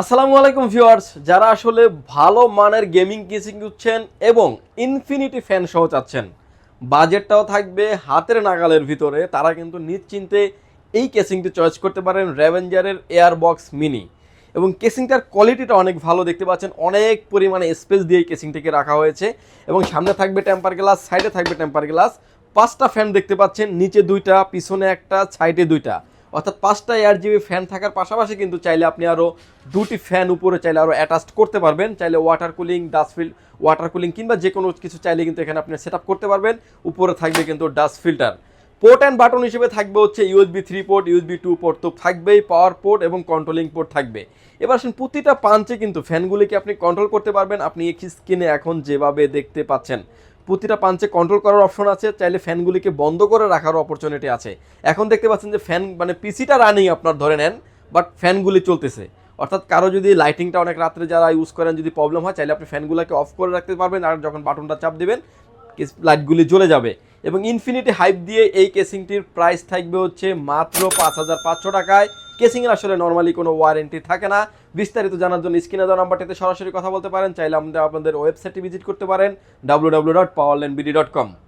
আসসালামু আলাইকুম ভিউয়ার্স, যারা আসলে ভালো মানের গেমিং কেসিং খুঁজছেন এবং ইনফিনিটি ফ্যান সহ চাচ্ছেন, বাজেটটাও থাকবে হাতের নাগালের ভিতরে, তারা কিন্তু নিশ্চিন্তে এই কেসিংটি চয়েস করতে পারেন র্যাভেঞ্জারের এয়ার বক্স মিনি এবং কেসিংটার কোয়ালিটিটা অনেক ভালো দেখতে পাচ্ছেন, অনেক পরিমাণে স্পেস দিয়ে এই কেসিংটিকে রাখা হয়েছে। এবং সামনে থাকবে টেম্পার গ্লাস সাইডে থাকবে টেম্পার গ্লাস পাঁচটা ফ্যান দেখতে পাচ্ছেন, নিচে দুইটা, পিছনে একটা সাইডে দুইটা। অর্থাৎ পাঁচটা এয়ার জিবি ফ্যান থাকার পাশাপাশি কিন্তু চাইলে আপনি আরও দুটি ফ্যান উপরে চাইলে আরও অ্যাটাচড করতে পারবেন। চাইলে ওয়াটার কুলিং ডাস্টফিল ওয়াটার কুলিং কিংবা যে কোনো কিছু চাইলে কিন্তু এখানে আপনি সেট করতে পারবেন। উপরে থাকবে কিন্তু dust filter port and button হিসেবে থাকবে হচ্ছে USB three port USB two port তো থাকবেই পাওয়ার পোর্ট এবং কন্ট্রোলিং পোর্ট থাকবে। এবার আসেন প্রতিটা পাঞ্চে কিন্তু ফ্যানগুলিকে আপনি কন্ট্রোল করতে পারবেন। আপনি স্ক্রিনে এখন যেভাবে দেখতে পাচ্ছেন। প্রতিটা পাঞ্চে কন্ট্রোল করার অপশন আছে, চাইলে ফ্যানগুলিকে বন্ধ করে রাখার অপরচুনিটি আছে। এখন দেখতে পাচ্ছেন যে ফ্যান মানে পিসিটা রানিং আপনার ধরে নেন বাট ফ্যানগুলি চলতেছে। অর্থাৎ কারও যদি লাইটিংটা অনেক রাত্রে যারা ইউজ করেন যদি প্রবলেম হয়, চাইলে আপনি ফ্যানগুলোকে অফ করে রাখতে পারবেন, আর যখন বাটনটা চাপ দেবেন লাইটগুলি জ্বলে যাবে। এবং ইনফিনিটি হাইপ দিয়ে এই কেসিংটির প্রাইস থাকবে হচ্ছে মাত্র পাঁচ হাজার পাঁচশো টাকায়। কেসিংয়ের আসলে নর্মালি কোনো ওয়ারেন্টি থাকে না। বিস্তারিত জানার জন্য স্ক্রিনে দেওয়া নাম্বারটিতে সরাসরি কথা বলতে পারেন। চাইলে আমাদের আপনাদের ওয়েবসাইটটি ভিজিট করতে পারেন। W W dot Powerland BD dot com